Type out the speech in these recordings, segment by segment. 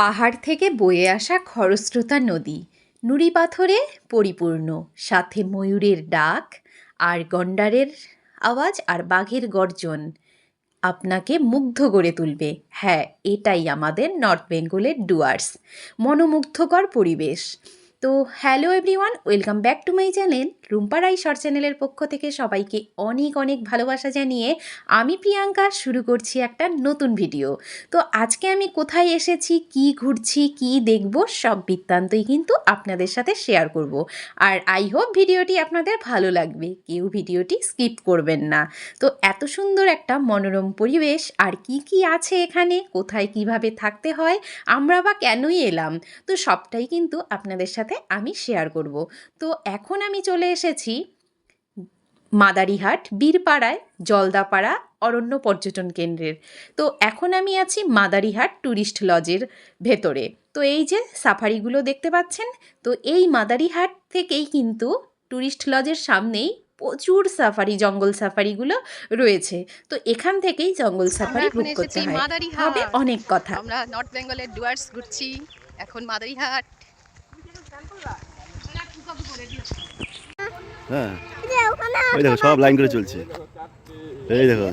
পাহাড় থেকে বয়ে আসা খরস্রোতা নদী। নুড়ি পাথরে পরিপূর্ণ। সাথে ময়ূরের ডাক, আর গন্ডারের আওয়াজ, আর বাঘের গর্জন আপনাকে মুগ্ধ করে তুলবে। হ্যাঁ এটাই আমাদের নর্থ বেঙ্গলের ডুয়ার্স। মনোমুগ্ধকর পরিবেশ। তো hello everyone, welcome back to my channel. Rumpa Rai short চ্যানেলের পক্ষ থেকে সবাইকে অনেক অনেক ভালোবাসা জানিয়ে আমি প্রিয়াঙ্কা শুরু করছি একটা নতুন ভিডিও। তো আজকে আমি কোথায় এসেছি, কি ঘুরছি, কি দেখব, সব বৃত্তান্তই কিন্তু আপনাদের সাথে শেয়ার করব। আর আই হোপ ভিডিওটি আপনাদের ভালো লাগবে, কেউ ভিডিওটি স্কিপ করবেন না। তো এত সুন্দর একটা মনোরম পরিবেশ, আর কি কি আছে এখানে, কোথায় কীভাবে থাকতে হয়, আমরা বা কেনই এলাম, তো সবটাই কিন্তু আপনাদের সাথে আমি শেয়ার করব। তো এখন আমি চলে এসেছি মাদারিহাট বীরপাড়ায় জলদাপাড়া অরণ্য পর্যটন কেন্দ্রের। তো এখন আমি আছি মাদারিহাট ট্যুরিস্ট লজের ভেতরে। তো এই যে সাফারিগুলো দেখতে পাচ্ছেন তো এই মাদারিহাট থেকেই কিন্তু ট্যুরিস্ট লজের সামনেই প্রচুর সাফারি জঙ্গল সাফারিগুলো রয়েছে। তো এখান থেকেই জঙ্গল সাফারি বুক করতে হয়। হবে অনেক কথা। আমরা নর্থ বেঙ্গলের ডুয়ার্স ঘুরছি। এখন মাদারিহাট। হ্যাঁ। ওই দেখো সব লাইন করে চলছে। এই দেখো।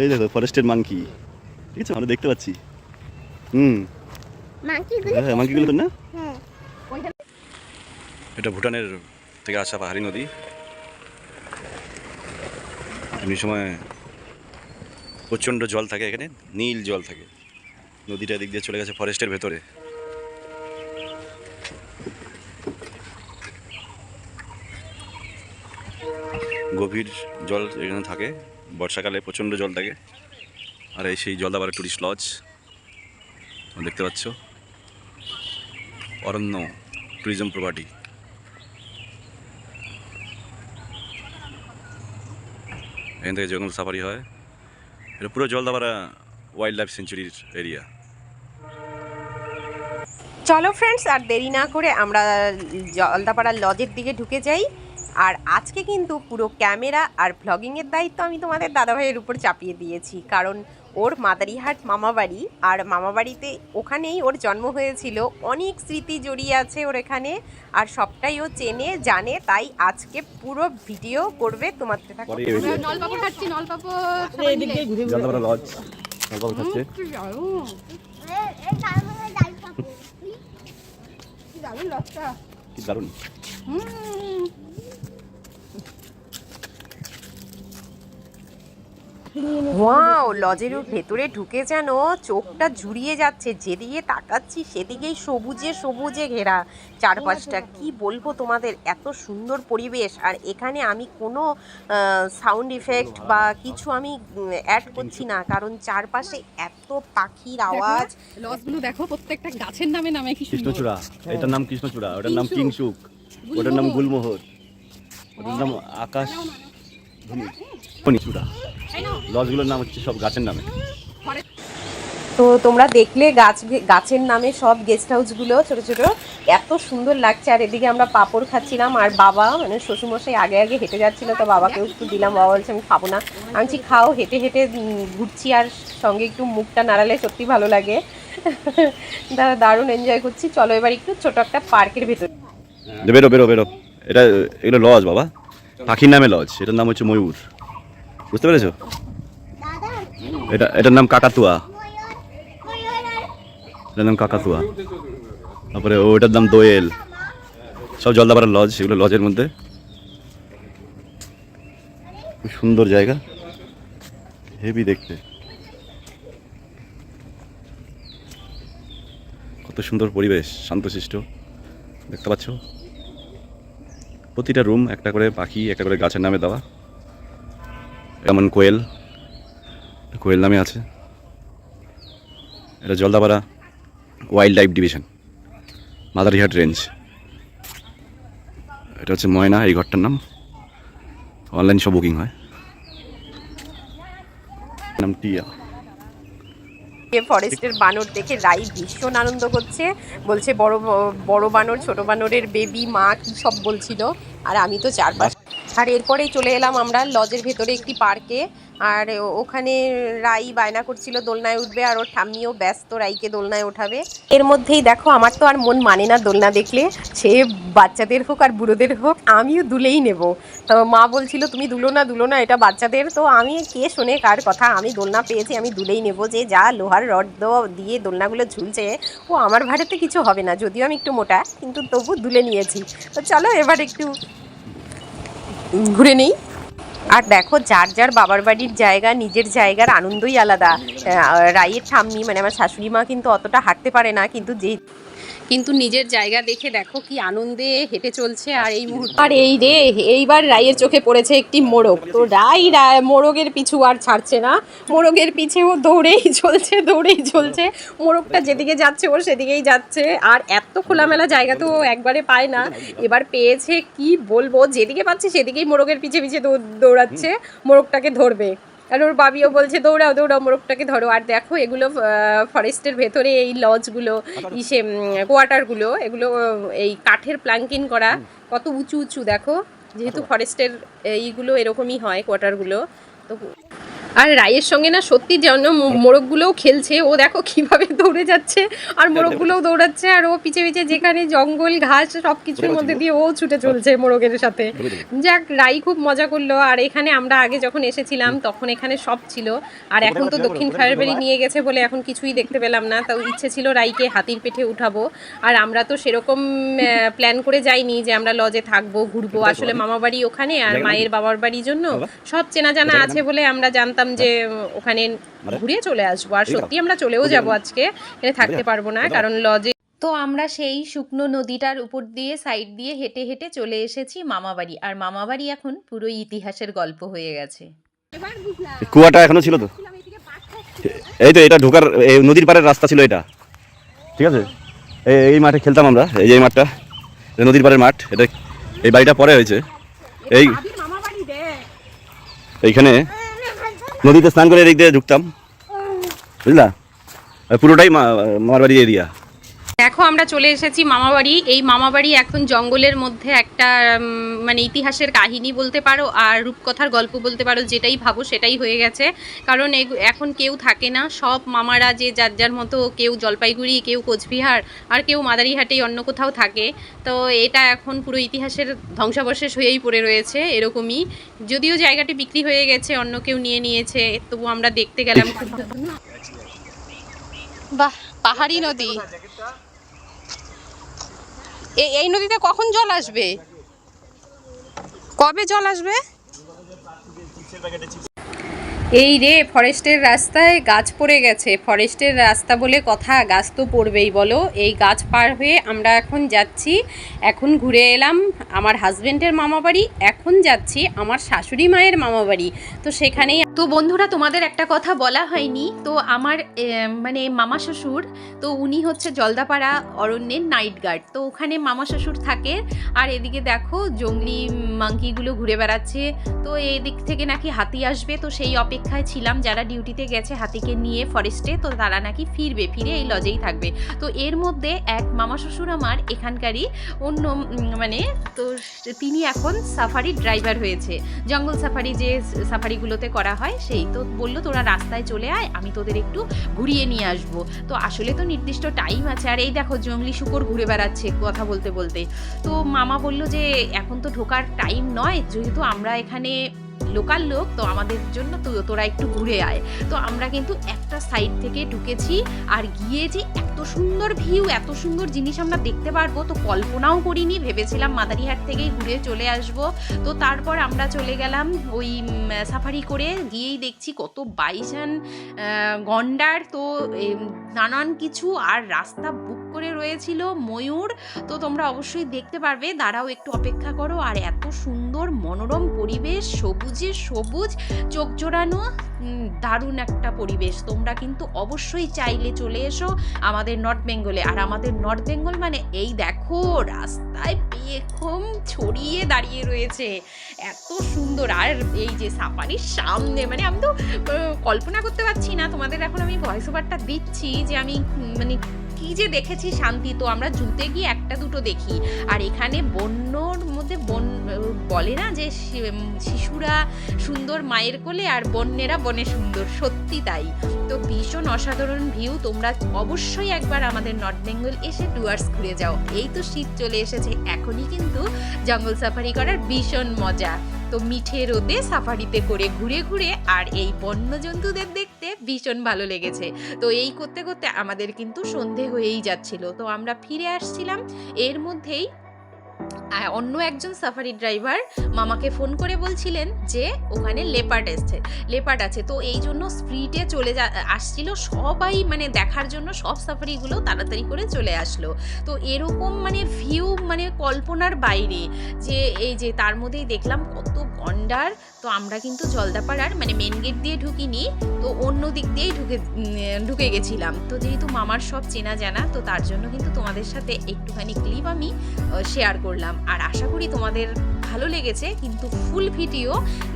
এই দেখো ফরেস্টের মাংকি ঠিক আছে আমরা দেখতে পাচ্ছি। হুম। হ্যাঁ মাংকিগুলো তো না? এটা ভুটানের থেকে আসা পাহাড়ি নদী। এমনি সময় প্রচণ্ড জল থাকে এখানে নীল জল থাকে। নদীটা দিক দিয়ে চলে গেছে ফরেস্টের ভেতরে। গভীর জল এখানে থাকে। বর্ষাকালে প্রচণ্ড জল থাকে। আর এই সেই জলদাপাড়া টুরিস্ট লজ দেখতে পাচ্ছ। অরণ্য ট্যুরিজম প্রপার্টি এখান থেকে জঙ্গল সাফারি হয়, এটা পুরো জলদাপাড়া ওয়াইল্ড লাইফ সেঞ্চুরির এরিয়া চলো ফ্রেন্ডস আর দেরি না করে আমরা জলদাপাড়ার লজের দিকে ঢুকে যাই। আর আজকে কিন্তু পুরো ক্যামেরা আর ভ্লগিংয়ের দায়িত্ব আমি তোমাদের দাদাভাইয়ের উপর চাপিয়ে দিয়েছি। কারণ ওর মাদারিহাট মামাবাড়ি আর মামাবাড়িতে ওখানেই ওর জন্ম হয়েছিল। অনেক স্মৃতি জড়িয়ে আছে ওর এখানে আর সবটাই ও চেনে জানে। তাই আজকে পুরো ভিডিও করবে তোমার পরে আমরা নলপাপড় খাচ্ছি নলপাপড় জলদাপাড়া লজ জলদাপাড়া থাকছে কি দারুণ ওয়াও লজের ভেতরে ঢুকে যেন চোখটা ঝুরিয়ে যাচ্ছে যেদিকে তাকাচ্ছি সেদিকেই সবুজে সবুজে ঘেরা। চারপাশটা কি বলব তোমাদের এত সুন্দর পরিবেশ। আর এখানে আমি কোনো সাউন্ড ইফেক্ট বা কিছু আমি অ্যাড করছি না কারণ চারপাশে এত পাখির আওয়াজ। লজগুলো দেখো প্রত্যেকটা গাছের নামে নামে কি সুন্দর। কৃষ্ণচূড়া এটার নাম কৃষ্ণচূড়া ওটার নাম কিংসুক। ওটার নাম গুলমোহর ওটার নাম আকাশ। চূড়া লজগুলোর নাম হচ্ছে সব গাছের নামে। তো তোমরা দেখলে গাছ গাছের নামে সব গেস্ট হাউসগুলো ছোট ছোট। এত সুন্দর লাগছে। আর এদিকে আমরা পাপড় খাচ্ছিলাম। আর বাবা মানে শ্বশুরমশাই আগে আগে হেঁটে যাচ্ছিল তো বাবাকেও একটু দিলাম। বাবা বলছে আমি খাব না। আমি বলছি, খাও হেঁটে হেঁটে ঘুরছি। আর সঙ্গে একটু মুখটা নাড়ালে সত্যি ভালো লাগে। দা- দারুণ এনজয় করছি। চলো এবার একটু ছোট একটা পার্কের ভেতর। বেরো বেরো বেরো। এটা এগুলো লজ বাবা। পাখির নামে লজ, এটার নাম হচ্ছে ময়ূর। বুঝতে পেরেছ? এটা, এটার নাম কাকাতুয়া। এটার নাম কাকাতুয়া। তারপরে ওটার নাম দোয়েল। সব জলদাপাড়ার লজ সেগুলো লজের মধ্যে। সুন্দর জায়গা। হেভি দেখতে। কত সুন্দর পরিবেশ, শান্তশিষ্ট। দেখতে পাচ্ছ? প্রতিটা রুম একটা করে পাখি, একটা করে গাছের নামে দেওয়া। যেমন কোয়েল কোয়েল নামে আছে। এটা Jaldapara wildlife division Madarihat range এটা হচ্ছে ময়না, এই ঘরটার নাম। অনলাইন সব বুকিং হয়। নাম টিয়া। ফরেস্টের বানর দেখে রাই ভীষণ আনন্দ করছে বলছে, বড় বড় বানর, ছোট বানরের বেবি মা, কি সব বলছিল? আর আমি তো চারপাশ আর এরপরেই চলে এলাম আমরা লজের ভেতরে একটি পার্কে। আর ওখানে রাই বায়না করছিল, দোলনায় উঠবে আর ওর ঠাম্মিও ব্যস্ত রাইকে দোলনায় ওঠাবে। এর মধ্যেই দেখো, আমার তো আর মন মানে না দোলনা দেখলে। সে বাচ্চাদের হোক আর বুড়োদের হোক, আমিও দুলেই নেব। তো মা বলছিল, তুমি দুলো না দুলো না, এটা বাচ্চাদের। তো আমি কে শোনে কার কথা, আমি দোলনা পেয়েছি, আমি দুলেই নেব। যে যা লোহার রড দিয়ে দোলনাগুলো ঝুলছে, ও আমার ভাড়াতে কিছু হবে না, যদিও আমি একটু মোটা, কিন্তু তবু দুলে নিয়েছি। তো চলো এবার একটু ঘুরে নেই। আর দেখো, যার যার বাবার বাড়ির জায়গা, নিজের জায়গার আনন্দই আলাদা। রায়ের ঠাম্মি মানে আমার শাশুড়ি মা কিন্তু অতটা হাঁটতে পারে না, কিন্তু যে কিন্তু নিজের জায়গা দেখে দেখো কি আনন্দে হেঁটে চলছে আর এই মুহূর্তে। আর এই রে এইবার রাইয়ের চোখে পড়েছে একটি মোরগ। তো রাই রা- মোরগের পিছু আর ছাড়ছে না। মোরগের পিছেও দৌড়েই চলছে দৌড়েই চলছে। মোরগটা যেদিকে যাচ্ছে ও সেদিকেই যাচ্ছে। আর এত খোলামেলা জায়গা তো একবারে পায় না। এবার পেয়েছে কি বলব যেদিকে পাচ্ছে সেদিকেই মোরগের পিছে পিছে দৌড়াচ্ছে। মোরগটাকে ধরবে। আর ওর বাবিও বলছে দৌড়াও দৌড়াও মোরগটাকে ধরো। আর দেখো এগুলো ফরেস্টের ভেতরে এই লজগুলো ইসে কোয়ার্টারগুলো এগুলো এই কাঠের প্লাঙ্কিন করা কত উঁচু উঁচু দেখো। যেহেতু ফরেস্টের এইগুলো এরকমই হয় কোয়ার্টারগুলো তো আর রায়ের সঙ্গে না সত্যি যেন মোরগগুলোও খেলছে। ও দেখো কীভাবে দৌড়ে যাচ্ছে আর মোরগগুলোও দৌড়াচ্ছে আর ও পিছে পিছে যেখানে জঙ্গল ঘাস সব কিছুর মধ্যে দিয়ে ও ছুটে চলছে মোরগের সাথে। যাক রাই খুব মজা করল। আর এখানে আমরা আগে যখন এসেছিলাম তখন এখানে সব ছিল। আর এখন তো দক্ষিণ খায়ারবাড়ি নিয়ে গেছে বলে এখন কিছুই দেখতে পেলাম না। তাও ইচ্ছে ছিল রাইকে হাতির পেঠে উঠাবো। আর আমরা তো সেরকম প্ল্যান করে যাইনি যে আমরা লজে থাকব ঘুরবো। আসলে মামা বাড়ি ওখানে আর মায়ের বাবার বাড়ির জন্য সব চেনা জানা আছে বলে আমরা জানতাম যে ওখানে ঘুরে চলে আসব। আর সত্যি আমরা চলেও যাব আজকে এখানে থাকতে পারব না কারণ লজে তো আমরা সেই শুকনো নদীটার উপর দিয়ে সাইড দিয়ে হেঁটে হেঁটে চলে এসেছি মামাবাড়ি। আর মামাবাড়ি এখন পুরো ইতিহাসের গল্প হয়ে গেছে। কুয়াটা এখনও ছিল তো? এই তো এটা ঢোকার নদীর পাড়ের রাস্তা ছিল এটা। ঠিক আছে? এই এই মাঠে খেলতাম আমরা এই যে এই মাঠটা নদীর পাড়ের মাঠ এটা এই বাড়িটা পরে হয়েছে। এই এইখানে নদীতে স্নান করে এদিক দিয়ে ঢুকতাম বুঝলা? পুরোটাই মামার বাড়ি এরিয়া দেখো, আমরা চলে এসেছি মামাবাড়ি। এই মামাবাড়ি এখন জঙ্গলের মধ্যে একটা মানে ইতিহাসের কাহিনী বলতে পারো আর রূপকথার গল্প বলতে পারো, যেটাই ভাবো সেটাই হয়ে গেছে। কারণ এখন কেউ থাকে না, সব মামারা যে যার যার মতো, কেউ জলপাইগুড়ি, কেউ কোচবিহার, আর কেউ মাদারিহাটেই অন্য কোথাও থাকে। তো এটা এখন পুরো ইতিহাসের ধ্বংসাবশেষ হয়েই পড়ে রয়েছে এরকমই। যদিও জায়গাটি বিক্রি হয়ে গেছে, অন্য কেউ নিয়ে নিয়েছে তবু আমরা দেখতে গেলাম খুব বাহ, পাহাড়ি নদী। এই নদীতে কখন জল আসবে? কবে জল আসবে? এই রে, ফরেস্টের রাস্তায় গাছ পড়ে গেছে। ফরেস্টের রাস্তা বলে কথা, গাছ তো পড়বেই বলো। এই গাছ পার হয়ে আমরা এখন যাচ্ছি, এখন ঘুরে এলাম আমার হাজবেন্ডের মামাবাড়ি, এখন যাচ্ছি আমার শাশুড়ি মায়ের মামাবাড়ি। তো সেখানেই তো বন্ধুরা, তোমাদের একটা কথা বলা হয়নি। তো আমার মানে মামা শ্বশুর, তো উনি হচ্ছে জলদাপাড়া অরণ্যের নাইট গার্ড তো ওখানে মামা শ্বশুর থাকে, আর এদিকে দেখো জঙ্গলি মাঙ্কিগুলো ঘুরে বেড়াচ্ছে। তো এদিক থেকে নাকি হাতি আসবে, তো সেই অপেক্ষায় ছিলাম যারা ডিউটিতে গেছে হাতিকে নিয়ে ফরেস্টে তো তারা নাকি ফিরবে, ফিরে এই লজেই থাকবে। তো এর মধ্যে এক মামা শ্বশুর আমার, এখানকারই অন্য মানে তো তিনি এখন সাফারি ড্রাইভার হয়েছে। জঙ্গল সাফারি যে সাফারিগুলোতে করা হয় সেই তো বলল, তোরা রাস্তায় চলে আয়, আমি তোদের একটু ঘুরিয়ে নিয়ে আসব। তো আসলে তো নির্দিষ্ট টাইম আছে। আর এই দেখো, জঙ্গলি শুকর ঘুরে বেড়াচ্ছে কথা বলতে বলতে। তো মামা বলল যে, এখন তো ঢোকার টাইম নয়, যেহেতু আমরা এখানে লোকাল লোক তো আমাদের জন্য তো তোরা একটু ঘুরে আয়। তো আমরা কিন্তু একটা সাইড থেকে ঢুকেছি আর গিয়ে যে এত সুন্দর ভিউ এত সুন্দর জিনিস আমরা দেখতে পারব তো কল্পনাও করিনি। ভেবেছিলাম মাদারিহাট থেকেই ঘুরে চলে আসব। তো তারপর আমরা চলে গেলাম ওই সাফারি করে। গিয়েই দেখছি কত বাইসান আহ, গন্ডার। তো নানান কিছু আর রাস্তা বুক করে রয়েছিল ময়ূর। তো তোমরা অবশ্যই দেখতে পারবে, দাঁড়াও একটু অপেক্ষা করো। আর এত সুন্দর মনোরম পরিবেশ, সবুজে সবুজ, চোখ জোড়ানো দারুণ একটা পরিবেশ। তোমরা কিন্তু অবশ্যই চাইলে চলে এসো আমাদের নর্থ বেঙ্গলে। আর আমাদের নর্থ বেঙ্গল মানে এই দেখো, রাস্তায় পেখম ছড়িয়ে দাঁড়িয়ে রয়েছে। এত সুন্দর। আর এই যে সাফারির সামনে মানে আমি তো কল্পনা করতে পারছি না। তোমাদের এখন আমি ভয়েস ওভারটা দিচ্ছি যে আমি মানে যে দেখেছি শান্তি তো আমরা জুতে গিয়ে একটা দুটো দেখি। আর এখানে বন্যর মধ্যে বন, বলে না যে শিশুরা সুন্দর মায়ের কোলে আর বন্যেরা বনে সুন্দর। সত্যি তাই। তো ভীষণ অসাধারণ ভিউ তোমরা অবশ্যই একবার আমাদের নর্থ বেঙ্গল এসে টুয়ার্স ঘুরে যাও। এই তো শীত চলে এসেছে। এখনই কিন্তু জঙ্গল সাফারি করার ভীষণ মজা। তো মিঠে রোদে সাফারিতে করে ঘুরে ঘুরে আর এই বন্যজন্তুদের দেখতে ভীষণ ভালো লেগেছে। তো এই করতে করতে আমাদের কিন্তু সন্ধে হয়েই যাচ্ছিল। তো আমরা ফিরে আসছিলাম। এর মধ্যেই অন্য একজন সাফারি ড্রাইভার মামাকে ফোন করে বলছিলেন যে ওখানে লেপার্ড এসছে লেপার্ড আছে। তো এই জন্য স্প্রিটে চলে যা আসছিল, সবাই মানে দেখার জন্য সব সাফারিগুলো তাড়াতাড়ি করে চলে আসলো। তো এরকম মানে ভিউ মানে কল্পনার বাইরে যে এই যে তার মধ্যেই দেখলাম কত গন্ডার। তো আমরা কিন্তু জলদাপাড়ার মানে মেন গেট দিয়ে ঢুকিনি, তো অন্য দিক দিয়েই ঢুকে ঢুকে গেছিলাম। তো যেহেতু মামার সব চেনা জানা, তো তার জন্য কিন্তু তোমাদের সাথে একটুখানি ক্লিপ আমি শেয়ার করলাম। আর আশা করি তোমাদের ভালো লেগেছে, কিন্তু ফুল ভিডিও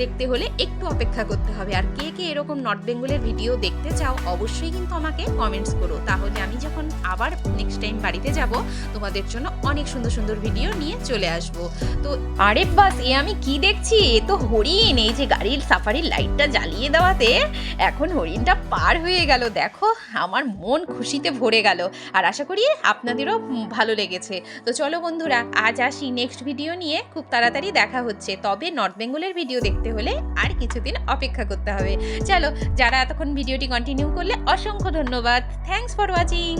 দেখতে হলে একটু অপেক্ষা করতে হবে। আর কে কে এরকম নর্থ বেঙ্গলের ভিডিও দেখতে চাও, অবশ্যই কিন্তু আমাকে কমেন্টস করো। তাহলে আমি যখন আবার নেক্সট টাইম বাড়িতে যাব, তোমাদের জন্য অনেক সুন্দর সুন্দর ভিডিও নিয়ে চলে আসব। তো আরে বাস, এ আমি কি দেখছি? এ তো হরিণ। এই যে গাড়ির সাফারির লাইটটা জ্বালিয়ে দেওয়াতে এখন হরিণটা পার হয়ে গেল। দেখো, আমার মন খুশিতে ভরে গেল। আর আশা করি আপনাদেরও ভালো লেগেছে। তো চলো বন্ধুরা, আজ আসি নেক্সট ভিডিও নিয়ে। খুব তাড়াতাড়ি দেখা হচ্ছে। তবে নর্থ বেঙ্গলের ভিডিও দেখতে হলে আর কিছুদিন অপেক্ষা করতে হবে। চলো, যারা এতক্ষণ ভিডিওটি কন্টিনিউ করলে অসংখ্য ধন্যবাদ। Thanks for watching